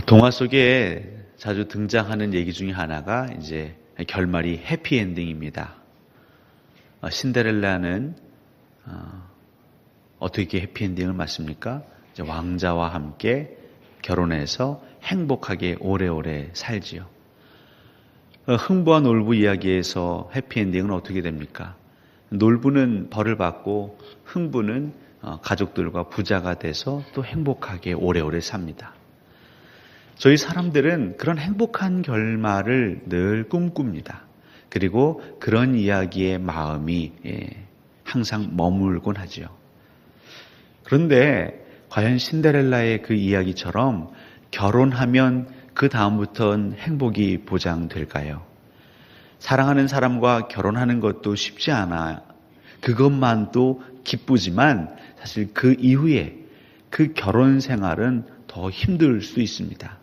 아, 동화 속에 자주 등장하는 얘기 중에 하나가 이제 결말이 해피엔딩입니다. 어, 신데렐라는 어, 어떻게 해피엔딩을 맞습니까? 왕자와 함께 결혼해서 행복하게 오래오래 살지요. 어, 흥부와 놀부 이야기에서 해피엔딩은 어떻게 됩니까? 놀부는 벌을 받고 흥부는 어, 가족들과 부자가 돼서 또 행복하게 오래오래 삽니다. 저희 사람들은 그런 행복한 결말을 늘 꿈꿉니다. 그리고 그런 이야기의 마음이 예, 항상 머물곤 하지요. 그런데 과연 신데렐라의 그 이야기처럼 결혼하면 그 다음부터는 행복이 보장될까요? 사랑하는 사람과 결혼하는 것도 쉽지 않아. 그것만도 기쁘지만 사실 그 이후에 그 결혼 생활은 더 힘들 수 있습니다.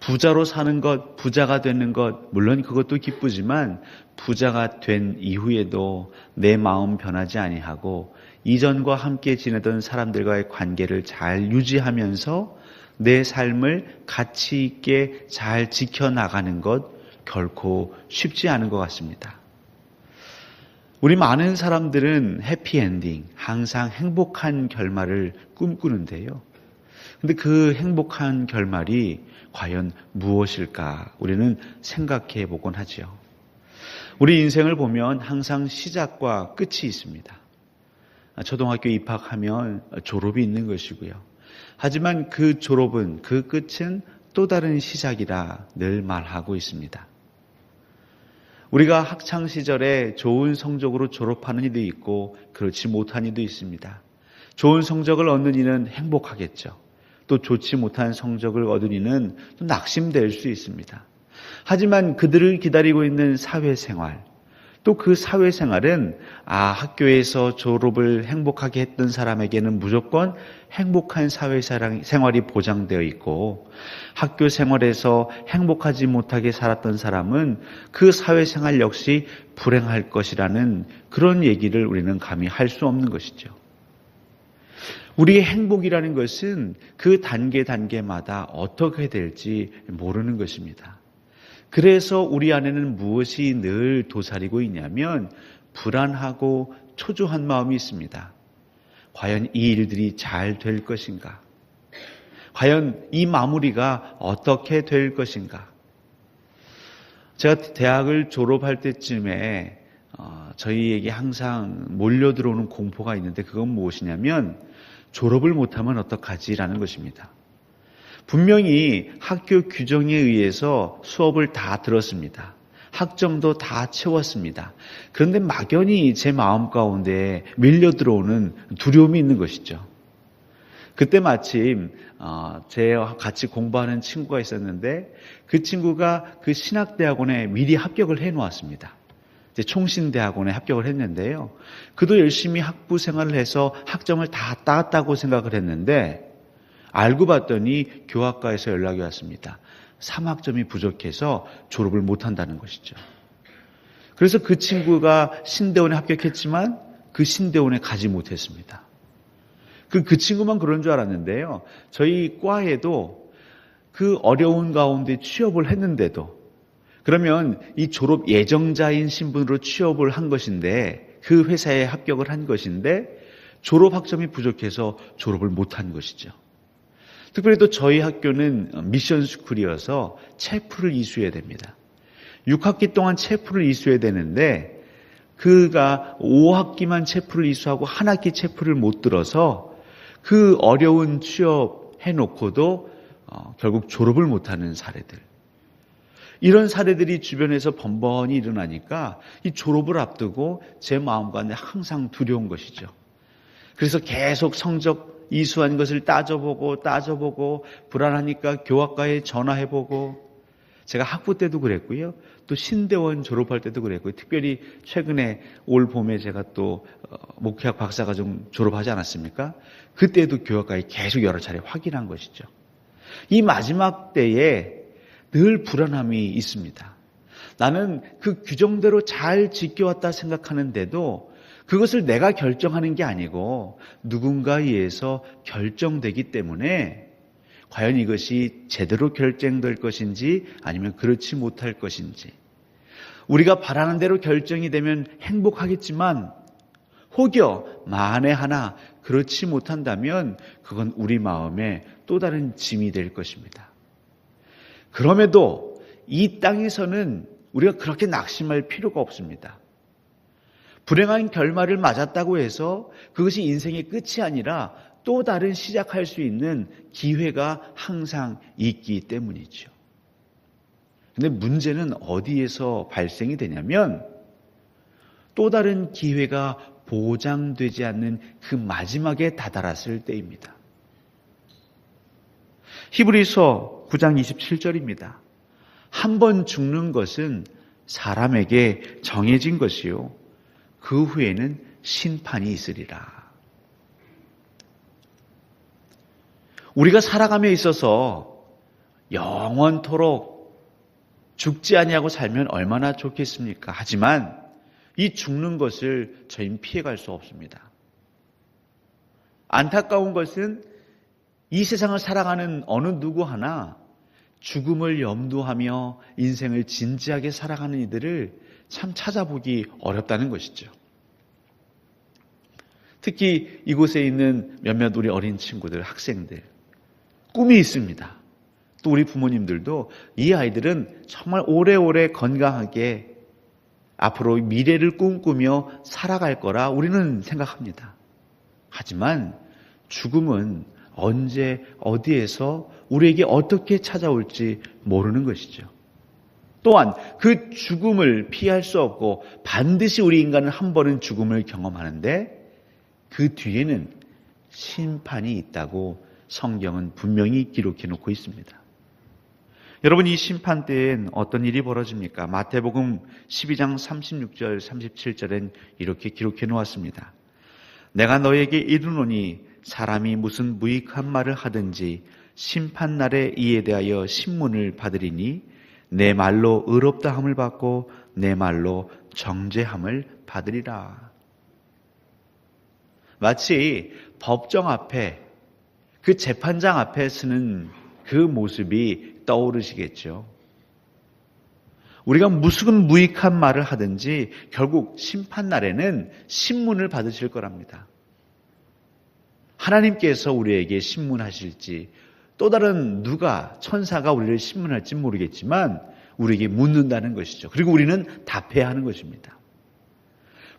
부자로 사는 것, 부자가 되는 것, 물론 그것도 기쁘지만 부자가 된 이후에도 내 마음 변하지 아니하고 이전과 함께 지내던 사람들과의 관계를 잘 유지하면서 내 삶을 가치 있게 잘 지켜나가는 것 결코 쉽지 않은 것 같습니다. 우리 많은 사람들은 해피엔딩, 항상 행복한 결말을 꿈꾸는데요. 근데 그 행복한 결말이 과연 무엇일까? 우리는 생각해 보곤 하죠. 우리 인생을 보면 항상 시작과 끝이 있습니다. 초등학교 입학하면 졸업이 있는 것이고요. 하지만 그 졸업은, 그 끝은 또 다른 시작이라 늘 말하고 있습니다. 우리가 학창 시절에 좋은 성적으로 졸업하는 이도 있고 그렇지 못한 이도 있습니다. 좋은 성적을 얻는 이는 행복하겠죠. 또 좋지 못한 성적을 얻은 이는 또 낙심될 수 있습니다. 하지만 그들을 기다리고 있는 사회생활, 또 그 사회생활은 아, 학교에서 졸업을 행복하게 했던 사람에게는 무조건 행복한 사회생활이 보장되어 있고 학교 생활에서 행복하지 못하게 살았던 사람은 그 사회생활 역시 불행할 것이라는 그런 얘기를 우리는 감히 할 수 없는 것이죠. 우리의 행복이라는 것은 그 단계 단계마다 어떻게 될지 모르는 것입니다. 그래서 우리 안에는 무엇이 늘 도사리고 있냐면 불안하고 초조한 마음이 있습니다. 과연 이 일들이 잘 될 것인가? 과연 이 마무리가 어떻게 될 것인가? 제가 대학을 졸업할 때쯤에 어, 저희에게 항상 몰려 들어오는 공포가 있는데 그건 무엇이냐면 졸업을 못하면 어떡하지라는 것입니다. 분명히 학교 규정에 의해서 수업을 다 들었습니다. 학점도 다 채웠습니다. 그런데 막연히 제 마음 가운데 밀려 들어오는 두려움이 있는 것이죠. 그때 마침 어, 제 같이 공부하는 친구가 있었는데 그 친구가 그 신학대학원에 미리 합격을 해 놓았습니다. 총신대학원에 합격을 했는데요. 그도 열심히 학부 생활을 해서 학점을 다 따왔다고 생각을 했는데 알고 봤더니 교학과에서 연락이 왔습니다. 3학점이 부족해서 졸업을 못한다는 것이죠. 그래서 그 친구가 신대원에 합격했지만 그 신대원에 가지 못했습니다. 그, 그 친구만 그런 줄 알았는데요. 저희 과에도 그 어려운 가운데 취업을 했는데도 그러면 이 졸업 예정자인 신분으로 취업을 한 것인데 그 회사에 합격을 한 것인데 졸업 학점이 부족해서 졸업을 못한 것이죠. 특별히 또 저희 학교는 미션 스쿨이어서 체프를 이수해야 됩니다. 6학기 동안 체프를 이수해야 되는데 그가 5학기만 체프를 이수하고 한 학기 체프를 못 들어서 그 어려운 취업 해놓고도 어, 결국 졸업을 못하는 사례들. 이런 사례들이 주변에서 번번이 일어나니까 이 졸업을 앞두고 제 마음 가운데 항상 두려운 것이죠. 그래서 계속 성적 이수한 것을 따져보고 따져보고 불안하니까 교학과에 전화해보고 제가 학부 때도 그랬고요. 또 신대원 졸업할 때도 그랬고요. 특별히 최근에 올 봄에 제가 또 어, 목회학 박사과정 졸업하지 않았습니까? 그때도 교학과에 계속 여러 차례 확인한 것이죠. 이 마지막 때에 늘 불안함이 있습니다. 나는 그 규정대로 잘 지켜왔다 생각하는데도 그것을 내가 결정하는 게 아니고 누군가에 의해서 결정되기 때문에 과연 이것이 제대로 결정될 것인지 아니면 그렇지 못할 것인지 우리가 바라는 대로 결정이 되면 행복하겠지만 혹여 만에 하나 그렇지 못한다면 그건 우리 마음에 또 다른 짐이 될 것입니다. 그럼에도 이 땅에서는 우리가 그렇게 낙심할 필요가 없습니다. 불행한 결말을 맞았다고 해서 그것이 인생의 끝이 아니라 또 다른 시작할 수 있는 기회가 항상 있기 때문이죠. 근데 문제는 어디에서 발생이 되냐면 또 다른 기회가 보장되지 않는 그 마지막에 다다랐을 때입니다. 히브리서 9장 27절입니다. 한 번 죽는 것은 사람에게 정해진 것이요. 그 후에는 심판이 있으리라. 우리가 살아감에 있어서 영원토록 죽지 아니하고 살면 얼마나 좋겠습니까? 하지만 이 죽는 것을 저희는 피해갈 수 없습니다. 안타까운 것은 이 세상을 살아가는 어느 누구 하나 죽음을 염두하며 인생을 진지하게 살아가는 이들을 참 찾아보기 어렵다는 것이죠. 특히 이곳에 있는 몇몇 우리 어린 친구들, 학생들, 꿈이 있습니다. 또 우리 부모님들도 이 아이들은 정말 오래오래 건강하게 앞으로 미래를 꿈꾸며 살아갈 거라 우리는 생각합니다. 하지만 죽음은 언제 어디에서 우리에게 어떻게 찾아올지 모르는 것이죠. 또한 그 죽음을 피할 수 없고 반드시 우리 인간은 한 번은 죽음을 경험하는데 그 뒤에는 심판이 있다고 성경은 분명히 기록해 놓고 있습니다. 여러분 이 심판 때엔 어떤 일이 벌어집니까? 마태복음 12장 36절 37절엔 이렇게 기록해 놓았습니다. 내가 너에게 이르노니 사람이 무슨 무익한 말을 하든지 심판 날에 이에 대하여 신문을 받으리니 내 말로 의롭다함을 받고 내 말로 정죄함을 받으리라. 마치 법정 앞에 그 재판장 앞에 서는 그 모습이 떠오르시겠죠. 우리가 무슨 무익한 말을 하든지 결국 심판 날에는 신문을 받으실 거랍니다. 하나님께서 우리에게 신문하실지 또 다른 누가 천사가 우리를 신문할지 모르겠지만 우리에게 묻는다는 것이죠. 그리고 우리는 답해야 하는 것입니다.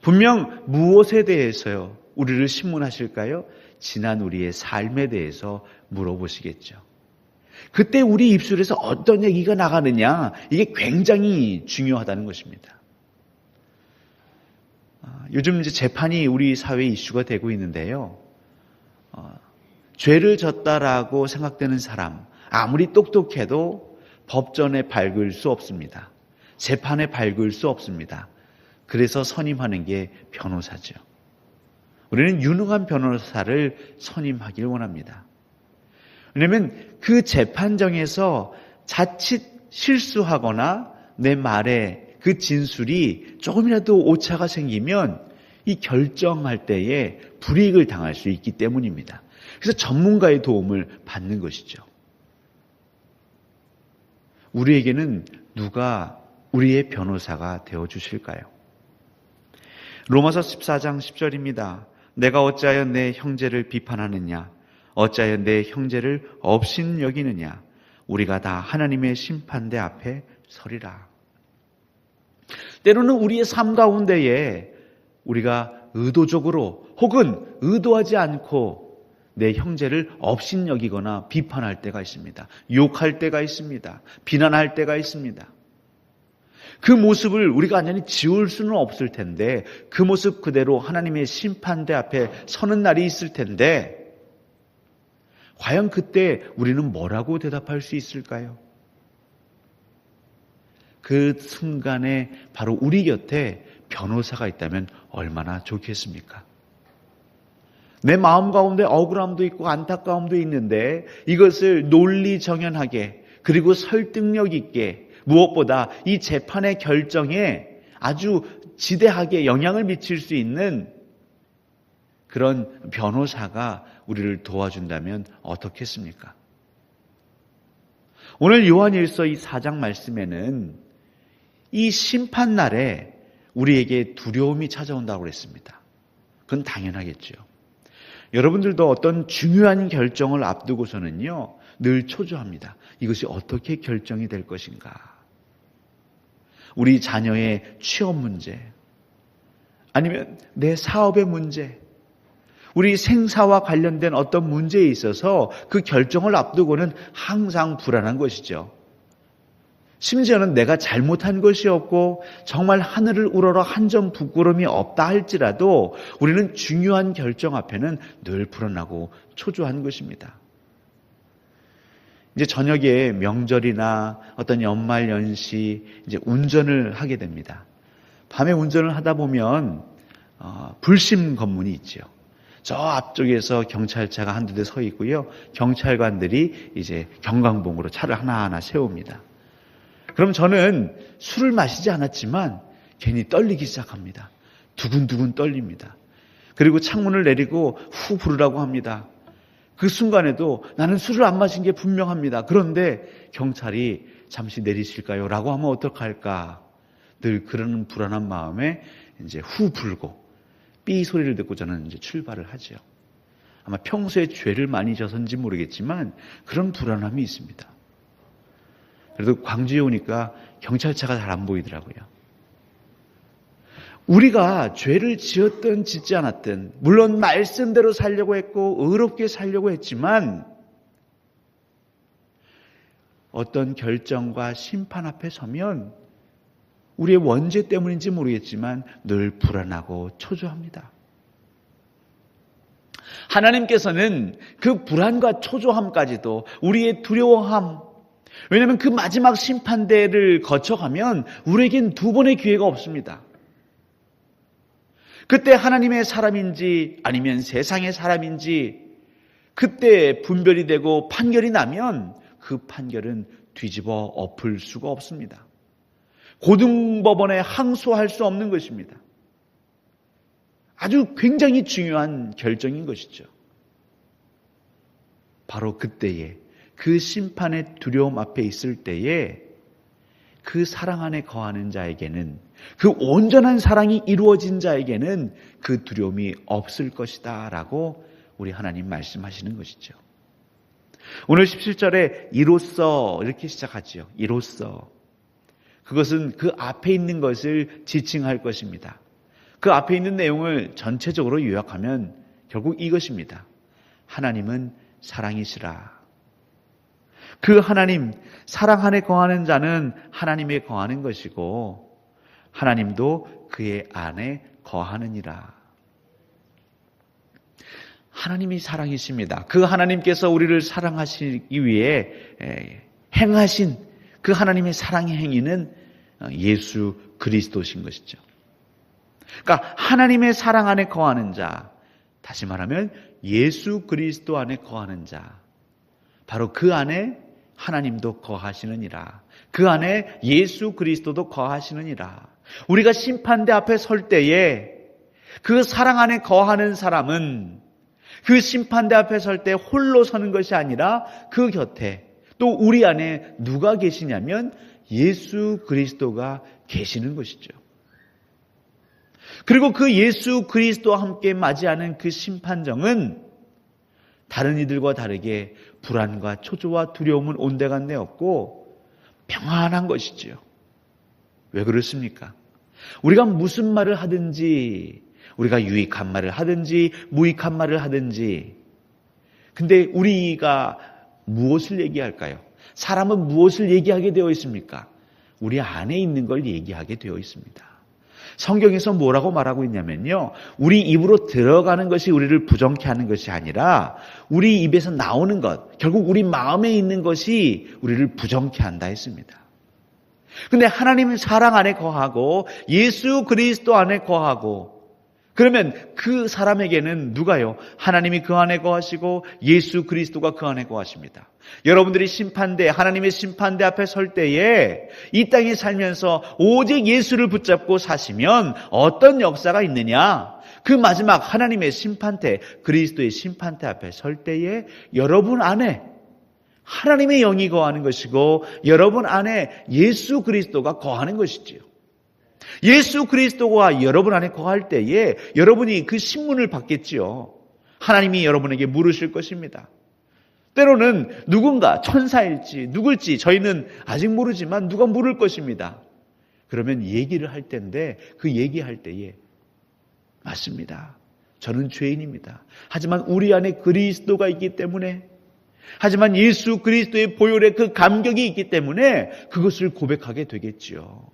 분명 무엇에 대해서요 우리를 신문하실까요? 지난 우리의 삶에 대해서 물어보시겠죠. 그때 우리 입술에서 어떤 얘기가 나가느냐, 이게 굉장히 중요하다는 것입니다. 아, 요즘 이제 재판이 우리 사회 이슈가 되고 있는데요. 어, 죄를 졌다라고 생각되는 사람, 아무리 똑똑해도 법전에 밝을 수 없습니다. 재판에 밝을 수 없습니다. 그래서 선임하는 게 변호사죠. 우리는 유능한 변호사를 선임하길 원합니다. 왜냐하면 그 재판정에서 자칫 실수하거나 내 말에 그 진술이 조금이라도 오차가 생기면 이 결정할 때에 불이익을 당할 수 있기 때문입니다. 그래서 전문가의 도움을 받는 것이죠. 우리에게는 누가 우리의 변호사가 되어 주실까요? 로마서 14장 10절입니다. 내가 어찌하여 내 형제를 비판하느냐? 어찌하여 내 형제를 업신 여기느냐? 우리가 다 하나님의 심판대 앞에 서리라. 때로는 우리의 삶 가운데에 우리가 의도적으로 혹은 의도하지 않고 내 형제를 업신 여기거나 비판할 때가 있습니다. 욕할 때가 있습니다. 비난할 때가 있습니다. 그 모습을 우리가 완전히 지울 수는 없을 텐데 그 모습 그대로 하나님의 심판대 앞에 서는 날이 있을 텐데 과연 그때 우리는 뭐라고 대답할 수 있을까요? 그 순간에 바로 우리 곁에 변호사가 있다면 얼마나 좋겠습니까? 내 마음 가운데 억울함도 있고 안타까움도 있는데 이것을 논리 정연하게 그리고 설득력 있게 무엇보다 이 재판의 결정에 아주 지대하게 영향을 미칠 수 있는 그런 변호사가 우리를 도와준다면 어떻겠습니까? 오늘 요한일서 이 4장 말씀에는 이 심판 날에 우리에게 두려움이 찾아온다고 그랬습니다. 그건 당연하겠죠. 여러분들도 어떤 중요한 결정을 앞두고서는요, 늘 초조합니다. 이것이 어떻게 결정이 될 것인가? 우리 자녀의 취업 문제, 아니면 내 사업의 문제, 우리 생사와 관련된 어떤 문제에 있어서 그 결정을 앞두고는 항상 불안한 것이죠. 심지어는 내가 잘못한 것이 없고 정말 하늘을 우러러 한 점 부끄러움이 없다 할지라도 우리는 중요한 결정 앞에는 늘 불안하고 초조한 것입니다. 이제 저녁에 명절이나 어떤 연말 연시 이제 운전을 하게 됩니다. 밤에 운전을 하다 보면 어, 불심 검문이 있죠. 저 앞쪽에서 경찰차가 한두 대 서 있고요. 경찰관들이 이제 경광봉으로 차를 하나하나 세웁니다. 그럼 저는 술을 마시지 않았지만 괜히 떨리기 시작합니다. 두근두근 떨립니다. 그리고 창문을 내리고 후 부르라고 합니다. 그 순간에도 나는 술을 안 마신 게 분명합니다. 그런데 경찰이 잠시 내리실까요? 라고 하면 어떡할까? 늘 그런 불안한 마음에 이제 후 불고 삐 소리를 듣고 저는 이제 출발을 하죠. 아마 평소에 죄를 많이 져서인지 모르겠지만 그런 불안함이 있습니다. 그래도 광주에 오니까 경찰차가 잘 안 보이더라고요. 우리가 죄를 지었든 짓지 않았든, 물론 말씀대로 살려고 했고, 의롭게 살려고 했지만, 어떤 결정과 심판 앞에 서면, 우리의 원죄 때문인지 모르겠지만, 늘 불안하고 초조합니다. 하나님께서는 그 불안과 초조함까지도 우리의 두려워함, 왜냐하면 그 마지막 심판대를 거쳐가면 우리에겐 두 번의 기회가 없습니다. 그때 하나님의 사람인지 아니면 세상의 사람인지 그때 분별이 되고 판결이 나면 그 판결은 뒤집어 엎을 수가 없습니다. 고등법원에 항소할 수 없는 것입니다. 아주 굉장히 중요한 결정인 것이죠. 바로 그때에 그 심판의 두려움 앞에 있을 때에 그 사랑 안에 거하는 자에게는 그 온전한 사랑이 이루어진 자에게는 그 두려움이 없을 것이다 라고 우리 하나님 말씀하시는 것이죠. 오늘 17절에 이로써 이렇게 시작하지요. 이로써. 그것은 그 앞에 있는 것을 지칭할 것입니다. 그 앞에 있는 내용을 전체적으로 요약하면 결국 이것입니다. 하나님은 사랑이시라. 그 하나님, 사랑 안에 거하는 자는 하나님에 거하는 것이고, 하나님도 그의 안에 거하느니라. 하나님이 사랑이십니다. 그 하나님께서 우리를 사랑하시기 위해 행하신 그 하나님의 사랑의 행위는 어, 예수 그리스도신 것이죠. 그러니까 하나님의 사랑 안에 거하는 자, 다시 말하면 예수 그리스도 안에 거하는 자, 바로 그 안에 하나님도 거하시느니라. 그 안에 예수 그리스도도 거하시느니라. 우리가 심판대 앞에 설 때에 그 사랑 안에 거하는 사람은 그 심판대 앞에 설 때 홀로 서는 것이 아니라 그 곁에 또 우리 안에 누가 계시냐면 예수 그리스도가 계시는 것이죠. 그리고 그 예수 그리스도와 함께 맞이하는 그 심판정은 다른 이들과 다르게 불안과 초조와 두려움은 온데간데 없고 평안한 것이지요. 왜 그렇습니까? 우리가 무슨 말을 하든지 우리가 유익한 말을 하든지 무익한 말을 하든지 근데 우리가 무엇을 얘기할까요? 사람은 무엇을 얘기하게 되어 있습니까? 우리 안에 있는 걸 얘기하게 되어 있습니다. 성경에서 뭐라고 말하고 있냐면요. 우리 입으로 들어가는 것이 우리를 부정케 하는 것이 아니라 우리 입에서 나오는 것, 결국 우리 마음에 있는 것이 우리를 부정케 한다 했습니다. 근데 하나님은 사랑 안에 거하고 예수 그리스도 안에 거하고 그러면 그 사람에게는 누가요? 하나님이 그 안에 거하시고 예수 그리스도가 그 안에 거하십니다. 여러분들이 심판대, 하나님의 심판대 앞에 설 때에 이 땅에 살면서 오직 예수를 붙잡고 사시면 어떤 역사가 있느냐? 그 마지막 하나님의 심판대, 그리스도의 심판대 앞에 설 때에 여러분 안에 하나님의 영이 거하는 것이고 여러분 안에 예수 그리스도가 거하는 것이지요. 예수 그리스도가 여러분 안에 거할 때에 여러분이 그 신문을 받겠지요. 하나님이 여러분에게 물으실 것입니다. 때로는 누군가 천사일지 누굴지 저희는 아직 모르지만 누가 물을 것입니다. 그러면 얘기를 할 때인데 그 얘기할 때에 맞습니다. 저는 죄인입니다. 하지만 우리 안에 그리스도가 있기 때문에 하지만 예수 그리스도의 보혈의 그 감격이 있기 때문에 그것을 고백하게 되겠지요.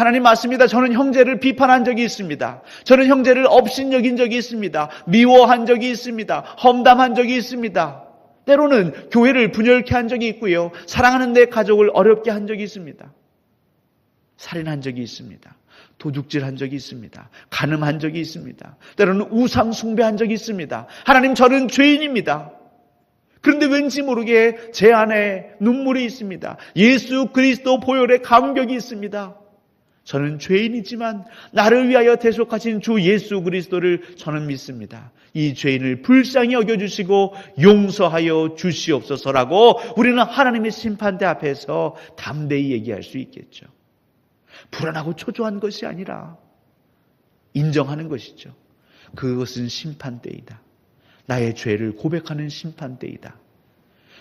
하나님 맞습니다. 저는 형제를 비판한 적이 있습니다. 저는 형제를 업신여긴 적이 있습니다. 미워한 적이 있습니다. 험담한 적이 있습니다. 때로는 교회를 분열케 한 적이 있고요. 사랑하는 내 가족을 어렵게 한 적이 있습니다. 살인한 적이 있습니다. 도둑질 한 적이 있습니다. 가늠한 적이 있습니다. 때로는 우상 숭배한 적이 있습니다. 하나님 저는 죄인입니다. 그런데 왠지 모르게 제 안에 눈물이 있습니다. 예수 그리스도 보혈의 감격이 있습니다. 저는 죄인이지만 나를 위하여 대속하신 주 예수 그리스도를 저는 믿습니다. 이 죄인을 불쌍히 여겨주시고 용서하여 주시옵소서라고 우리는 하나님의 심판대 앞에서 담대히 얘기할 수 있겠죠. 불안하고 초조한 것이 아니라 인정하는 것이죠. 그것은 심판대이다. 나의 죄를 고백하는 심판대이다.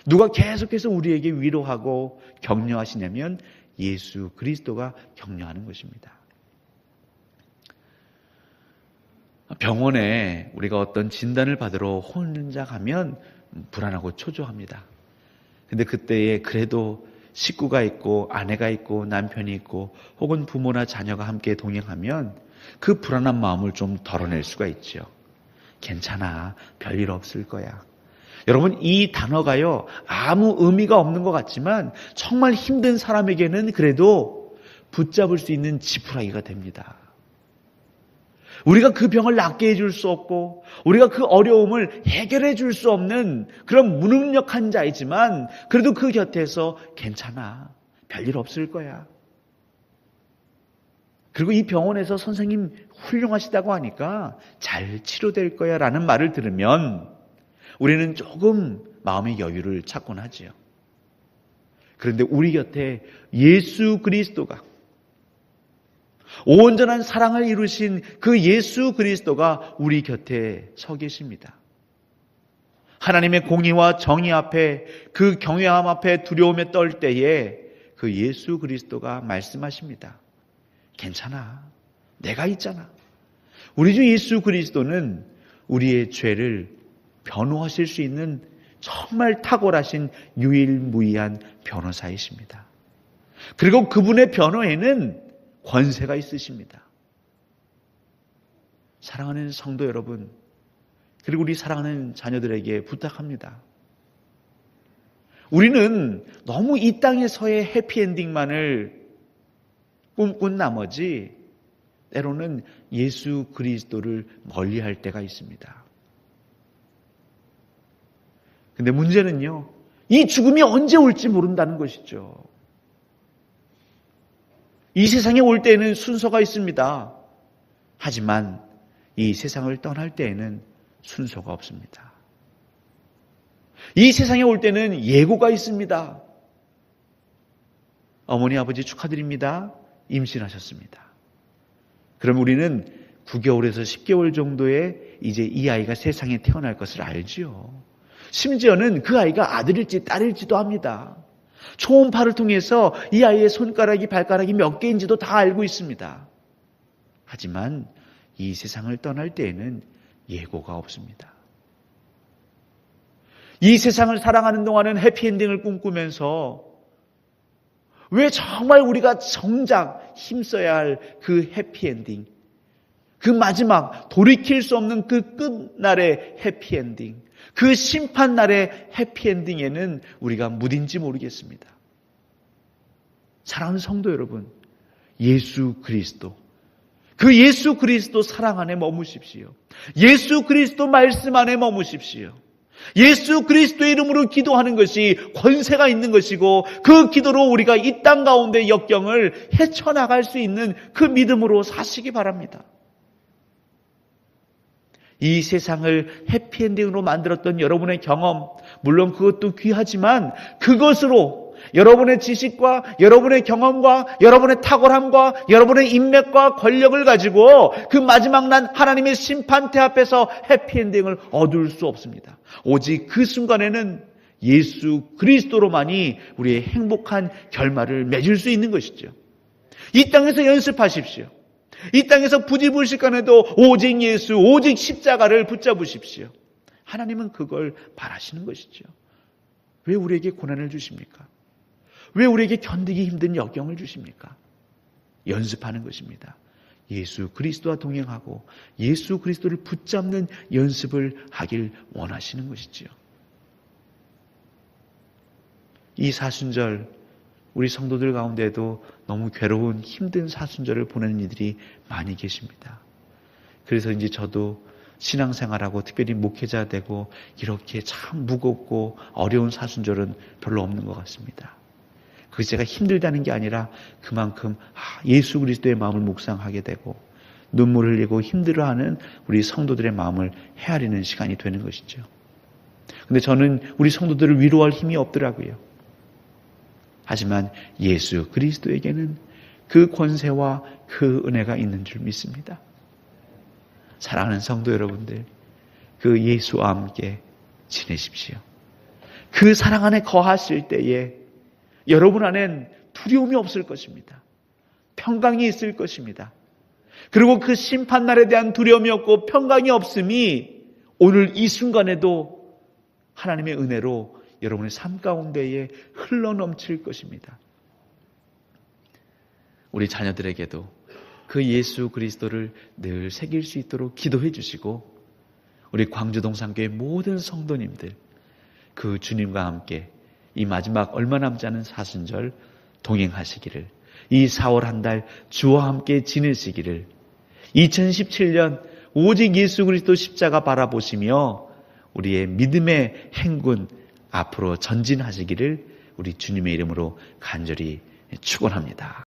누가 계속해서 우리에게 위로하고 격려하시냐면 예수 그리스도가 격려하는 것입니다. 병원에 우리가 어떤 진단을 받으러 혼자 가면 불안하고 초조합니다. 근데 그때에 그래도 식구가 있고 아내가 있고 남편이 있고 혹은 부모나 자녀가 함께 동행하면 그 불안한 마음을 좀 덜어낼 수가 있죠. 괜찮아. 별일 없을 거야. 여러분, 이 단어가요, 아무 의미가 없는 것 같지만 정말 힘든 사람에게는 그래도 붙잡을 수 있는 지푸라기가 됩니다. 우리가 그 병을 낫게 해줄 수 없고, 우리가 그 어려움을 해결해 줄 수 없는 그런 무능력한 자이지만, 그래도 그 곁에서 괜찮아. 별일 없을 거야. 그리고 이 병원에서 선생님 훌륭하시다고 하니까 잘 치료될 거야 라는 말을 들으면 우리는 조금 마음의 여유를 찾곤 하지요. 그런데 우리 곁에 예수 그리스도가 온전한 사랑을 이루신 그 예수 그리스도가 우리 곁에 서 계십니다. 하나님의 공의와 정의 앞에 그 경외함 앞에 두려움에 떨 때에 그 예수 그리스도가 말씀하십니다. 괜찮아. 내가 있잖아. 우리 주 예수 그리스도는 우리의 죄를 변호하실 수 있는 정말 탁월하신 유일무이한 변호사이십니다. 그리고 그분의 변호에는 권세가 있으십니다. 사랑하는 성도 여러분, 그리고 우리 사랑하는 자녀들에게 부탁합니다. 우리는 너무 이 땅에서의 해피엔딩만을 꿈꾼 나머지 때로는 예수 그리스도를 멀리 할 때가 있습니다. 근데 문제는요, 이 죽음이 언제 올지 모른다는 것이죠. 이 세상에 올 때에는 순서가 있습니다. 하지만 이 세상을 떠날 때에는 순서가 없습니다. 이 세상에 올 때는 예고가 있습니다. 어머니, 아버지 축하드립니다. 임신하셨습니다. 그럼 우리는 9개월에서 10개월 정도에 이제 이 아이가 세상에 태어날 것을 알지요. 심지어는 그 아이가 아들일지 딸일지도 합니다. 초음파를 통해서 이 아이의 손가락이 발가락이 몇 개인지도 다 알고 있습니다. 하지만 이 세상을 떠날 때에는 예고가 없습니다. 이 세상을 사랑하는 동안은 해피엔딩을 꿈꾸면서 왜 정말 우리가 정작 힘써야 할 그 해피엔딩, 그 마지막 돌이킬 수 없는 그 끝날의 해피엔딩, 그 심판 날의 해피엔딩에는 우리가 무딘지 모르겠습니다. 사랑하는 성도 여러분, 예수 그리스도, 그 예수 그리스도 사랑 안에 머무십시오. 예수 그리스도 말씀 안에 머무십시오. 예수 그리스도의 이름으로 기도하는 것이 권세가 있는 것이고 그 기도로 우리가 이 땅 가운데 역경을 헤쳐나갈 수 있는 그 믿음으로 사시기 바랍니다. 이 세상을 해피엔딩으로 만들었던 여러분의 경험, 물론 그것도 귀하지만 그것으로 여러분의 지식과 여러분의 경험과 여러분의 탁월함과 여러분의 인맥과 권력을 가지고 그 마지막 난 하나님의 심판대 앞에서 해피엔딩을 얻을 수 없습니다. 오직 그 순간에는 예수 그리스도로만이 우리의 행복한 결말을 맺을 수 있는 것이죠. 이 땅에서 연습하십시오. 이 땅에서 부지불식간에도 오직 예수, 오직 십자가를 붙잡으십시오. 하나님은 그걸 바라시는 것이죠. 왜 우리에게 고난을 주십니까? 왜 우리에게 견디기 힘든 역경을 주십니까? 연습하는 것입니다. 예수 그리스도와 동행하고 예수 그리스도를 붙잡는 연습을 하길 원하시는 것이지요. 이 사순절 우리 성도들 가운데도 너무 괴로운 힘든 사순절을 보내는 이들이 많이 계십니다. 그래서 이제 저도 신앙생활하고 특별히 목회자 되고 이렇게 참 무겁고 어려운 사순절은 별로 없는 것 같습니다. 그게 제가 힘들다는 게 아니라 그만큼 아, 예수 그리스도의 마음을 묵상하게 되고 눈물 을 흘리고 힘들어하는 우리 성도들의 마음을 헤아리는 시간이 되는 것이죠. 근데 저는 우리 성도들을 위로할 힘이 없더라고요. 하지만 예수 그리스도에게는 그 권세와 그 은혜가 있는 줄 믿습니다. 사랑하는 성도 여러분들, 그 예수와 함께 지내십시오. 그 사랑 안에 거하실 때에 여러분 안엔 두려움이 없을 것입니다. 평강이 있을 것입니다. 그리고 그 심판날에 대한 두려움이 없고 평강이 없음이 오늘 이 순간에도 하나님의 은혜로 여러분의 삶 가운데에 흘러넘칠 것입니다. 우리 자녀들에게도 그 예수 그리스도를 늘 새길 수 있도록 기도해 주시고 우리 광주동산교회 모든 성도님들 그 주님과 함께 이 마지막 얼마 남지 않은 사순절 동행하시기를 이 4월 한 달 주와 함께 지내시기를 2017년 오직 예수 그리스도 십자가 바라보시며 우리의 믿음의 행군 앞으로 전진하시기를 우리 주님의 이름으로 간절히 축원합니다.